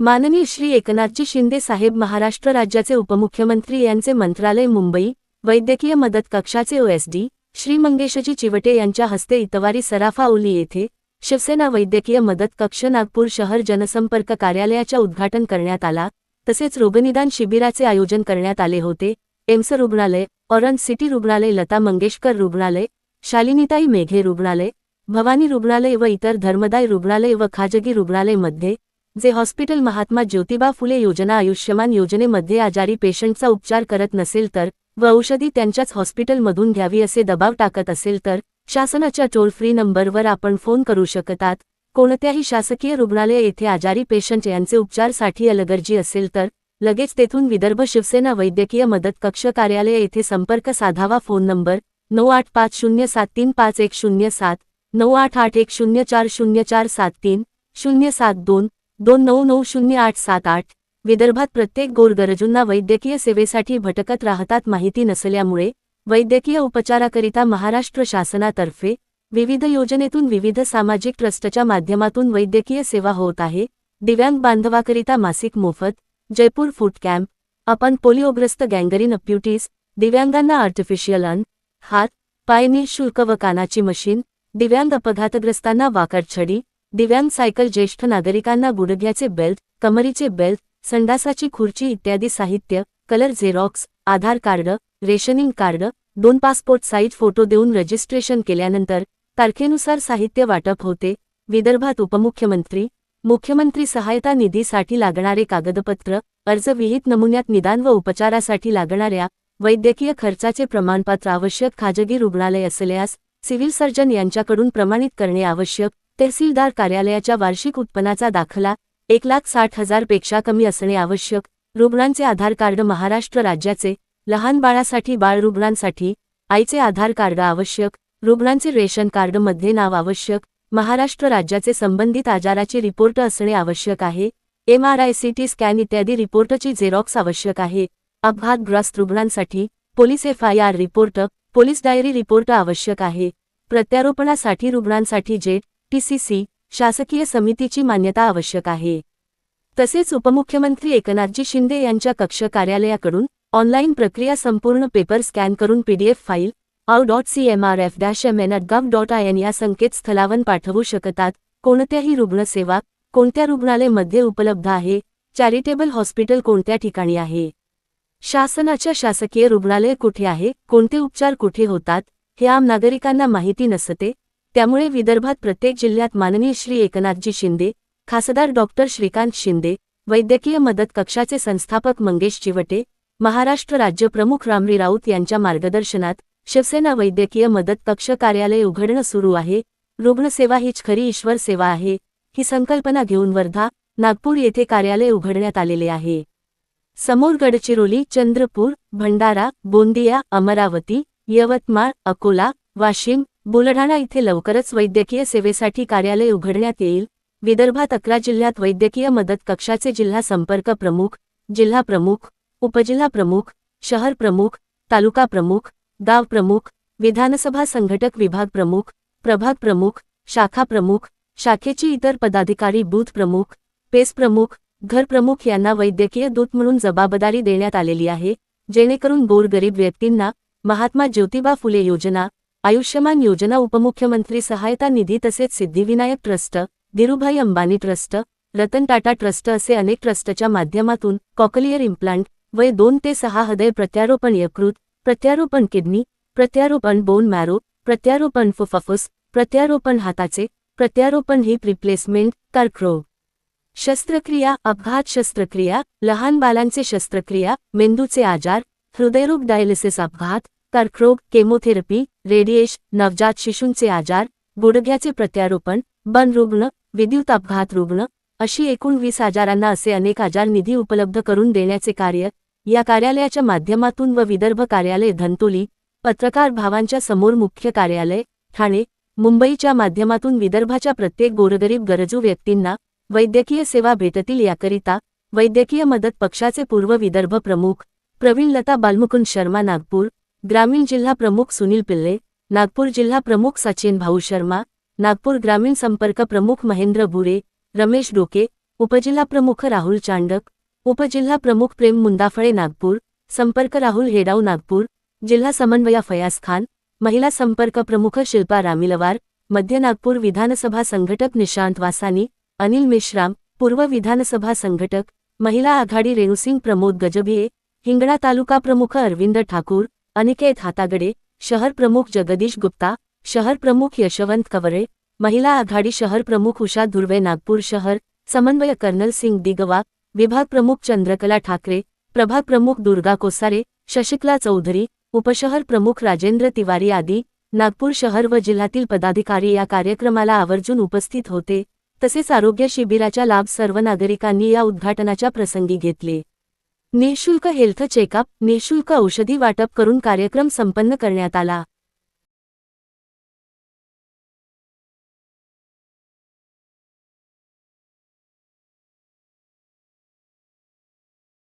माननीय श्री एकनाथजी शिंदे साहेब महाराष्ट्र राज्याचे उपमुख्यमंत्री यांचे मंत्रालय मुंबई वैद्यकीय मदत कक्षाचे ओएसडी श्री मंगेशजी चिवटे यांच्या हस्ते इतवारी सराफा ओली येथे शिवसेना वैद्यकीय मदत कक्ष नागपूर शहर जनसंपर्क कार्यालयाच्या उद्घाटन करण्यात आला. तसेच रोगनिदान शिबिराचे आयोजन करण्यात आले होते. एम्स रुग्णालय ऑरंज सिटी रुग्णालय लता मंगेशकर रुग्णालय शालिनीताई मेघे रुग्णालय भवानी रुग्णालय व इतर धर्मदाय रुग्णालय व खाजगी रुग्णालयमध्ये जे हॉस्पिटल महात्मा ज्योतिबा फुले योजना आयुष्यमान योजनेमध्ये आजारी पेशंटचा उपचार करत नसेल तर व औषधी त्यांच्याच हॉस्पिटलमधून घ्यावी असे दबाव टाकत असेल तर शासनाच्या टोल फ्री नंबरवर आपण फोन करू शकतात. कोणत्याही शासकीय रुग्णालय येथे आजारी पेशंट यांचे उपचारसाठी अलगर्जी असेल तर लगेच तेथून विदर्भ शिवसेना वैद्यकीय मदत कक्ष कार्यालय येथे संपर्क साधावा फोन नंबर नऊ आठ पाच शून्य सात तीन पाच एक शून्य सात नऊ आठ आठ एक शून्य चार शून्य चार सात तीन शून्य सात दोन दोन नऊ नऊ शून्य आठ सात आठ विदर्भात प्रत्येक गोरगरजूंना वैद्यकीय सेवेसाठी भटकत राहतात माहिती नसल्यामुळे वैद्यकीय उपचाराकरिता महाराष्ट्र शासनातर्फे विविध योजनेतून विविध सामाजिक ट्रस्टच्या माध्यमातून वैद्यकीय सेवा होत आहे. दिव्यांग बांधवाकरिता मासिक मोफत जयपूर फूड कॅम्प आपण पोलिओग्रस्त गँगरीन अप्युटीज दिव्यांगांना आर्टिफिशियल अन हात पाय निःशुल्क व कानाची मशीन दिव्यांग अपघातग्रस्तांना वाकडछडी दिव्यांग सायकल ज्येष्ठ नागरिकांना गुडघ्याचे बेल्ट कमरीचे बेल्ट संडासाची खुर्ची इत्यादी साहित्य colour xerox Aadhaar card rationing card दोन पासपोर्ट साईज फोटो देऊन रजिस्ट्रेशन केल्यानंतर तारखेनुसार साहित्य वाटप होते. विदर्भात उपमुख्यमंत्री मुख्यमंत्री सहायता निधीसाठी लागणारे कागदपत्र अर्ज विहित नमुन्यात निदान व उपचारासाठी लागणाऱ्या वैद्यकीय खर्चाचे प्रमाणपत्र आवश्यक खाजगी रुग्णालय असल्यास सिव्हिल सर्जन यांच्याकडून प्रमाणित करणे आवश्यक. तहसीलदार कार्यालयाच्या वार्षिक उत्पन्नाचा दाखला एक लाख साठ हजारपेक्षा कमी असणे आवश्यक. रुग्णांचे आधार कार्ड महाराष्ट्र राज्याचे लहान बाळासाठी बाळ रुग्णांसाठी आईचे आधार कार्ड आवश्यक. रुग्णांचे रेशन कार्डमध्ये नाव आवश्यक. महाराष्ट्र राज्याचे संबंधित आजाराचे रिपोर्ट असणे आवश्यक आहे. M R I C T scan इत्यादी रिपोर्टची झेरॉक्स आवश्यक आहे. अपघातग्रस्त रुग्णांसाठी police F I R report police diary report आवश्यक आहे. प्रत्यारोपणासाठी रुग्णांसाठी जेट पीसीसी शासकीय समितीची मान्यता आवश्यक आहे. तसेच उपमुख्यमंत्री एकनाथजी शिंदे यांच्या कक्ष कार्यालयाकडून ऑनलाईन प्रक्रिया संपूर्ण पेपर स्कॅन करून पीडीएफ फाईल आउ dot C M R F dash M N gov dot I N या संकेतस्थळावर पाठवू शकतात. कोणत्याही रुग्णसेवा कोणत्या रुग्णालयमध्ये उपलब्ध आहे चॅरिटेबल हॉस्पिटल कोणत्या ठिकाणी आहे? शासनाच्या शासकीय रुग्णालय कुठे आहे कोणते उपचार कुठे होतात हे आम नागरिकांना माहिती नसते त्यामुळे विदर्भात प्रत्येक जिल्ह्यात माननीय श्री एकनाथजी शिंदे खासदार डॉक्टर श्रीकांत शिंदे वैद्यकीय मदत कक्षाचे संस्थापक मंगेश चिवटे महाराष्ट्र राज्य प्रमुख रामरी राऊत यांच्या मार्गदर्शनात शिवसेना वैद्यकीय मदत कक्ष कार्यालय उघडणं सुरू आहे. रुग्णसेवा हीच खरी ईश्वर सेवा आहे. ही संकल्पना घेऊन वर्धा नागपूर येथे कार्यालय उघडण्यात आलेले आहे. समोर गडचिरोली चंद्रपूर भंडारा गोंदिया अमरावती यवतमाळ अकोला वाशिम बुलढाणा इथे लवकरच वैद्यकीय सेवेसाठी कार्यालय उघडण्यात येईल. विदर्भात अकरा जिल्ह्यात वैद्यकीय मदत कक्षाचे जिल्हा संपर्क प्रमुख जिल्हा प्रमुख उपजिल्हा प्रमुख शहर प्रमुख तालुका प्रमुख गाव प्रमुख विधानसभा संघटक विभाग प्रमुख प्रभाग प्रमुख शाखा प्रमुख शाखेची इतर पदाधिकारी बूथ प्रमुख पेस प्रमुख घर प्रमुख यांना वैद्यकीय दूत म्हणून जबाबदारी देण्यात आलेली आहे जेणेकरून गोरगरीब व्यक्तींना महात्मा ज्योतिबा फुले योजना आयुष्यमान योजना उपमुख्यमंत्री सहायता निधी तसेच Siddhivinayak trust Dhirubhai Ambani trust Ratan Tata trust असे अनेक ट्रस्टच्या माध्यमातून कॉकलियर इम्प्लांट वय दोन ते सहा हृदय प्रत्यारोपण यकृत प्रत्यारोपण किडनी प्रत्यारोपण बोन मॅरो प्रत्यारोपण फुफफुस प्रत्यारोपण हाताचे प्रत्यारोपण हिप रिप्लेसमेंट कर्करोग शस्त्रक्रिया अपघात शस्त्रक्रिया लहान बालांचे शस्त्रक्रिया मेंदूचे आजार हृदयरोग डायलिसिस अपघात कर्करोग केमोथेरपी रेडिएश नवजात शिशूंचे आजार गुडघ्याचे प्रत्यारोपण बन रुग्ण विद्युत अपघात रुग्ण अशी एकूण वीस आजारांना असे अनेक आजार निधी उपलब्ध करून देण्याचे कार्य या कार्यालयाच्या माध्यमातून व विदर्भ कार्यालय धंतोली पत्रकार भावांच्या समोर मुख्य कार्यालय ठाणे मुंबईच्या माध्यमातून विदर्भाच्या प्रत्येक गोरगरीब गरजू व्यक्तींना वैद्यकीय सेवा भेटतील याकरिता वैद्यकीय मदत पक्षाचे पूर्व विदर्भ प्रमुख प्रवीण लता बालमुकुंद शर्मा नागपूर ग्रामीण जिल्हा प्रमुख सुनील पिल्ले नागपूर जिल्हा प्रमुख सचिन भाऊ शर्मा नागपूर ग्रामीण संपर्क प्रमुख महेंद्र बुरे रमेश डोके उपजिल्हा प्रमुख राहुल चांडक उपजिल्हा प्रमुख प्रेम मुंदाफळे नागपूर संपर्क राहुल हेडाव नागपूर जिल्हा समन्वया फयाज खान महिला संपर्क प्रमुख शिल्पा रामिलवार मध्य नागपूर विधानसभा संघटक निशांत वासानी अनिल मेश्राम पूर्व विधानसभा संघटक महिला आघाडी रेणुसिंग प्रमोद गजभिये हिंगणा तालुका प्रमुख अरविंद ठाकूर अनिकेत हातागडे शहर प्रमुख जगदीश गुप्ता शहर प्रमुख यशवंत कवरे महिला आघाडी शहर प्रमुख उषा धुर्वे नागपूर शहर समन्वय कर्नल सिंग दिगवा विभाग प्रमुख चंद्रकला ठाकरे प्रभाग प्रमुख दुर्गा कोसारे शशिकला चौधरी उपशहर प्रमुख राजेंद्र तिवारी आदी नागपूर शहर व जिल्ह्यातील पदाधिकारी या कार्यक्रमाला आवर्जून उपस्थित होते. तसेच आरोग्य शिबिराचा लाभ सर्व नागरिकांनी या उद्घाटनाच्या प्रसंगी घेतले. निःशुल्क हेल्थ चेकअप निःशुल्क औषधी वाटप करून कार्यक्रम संपन्न करण्यात आला.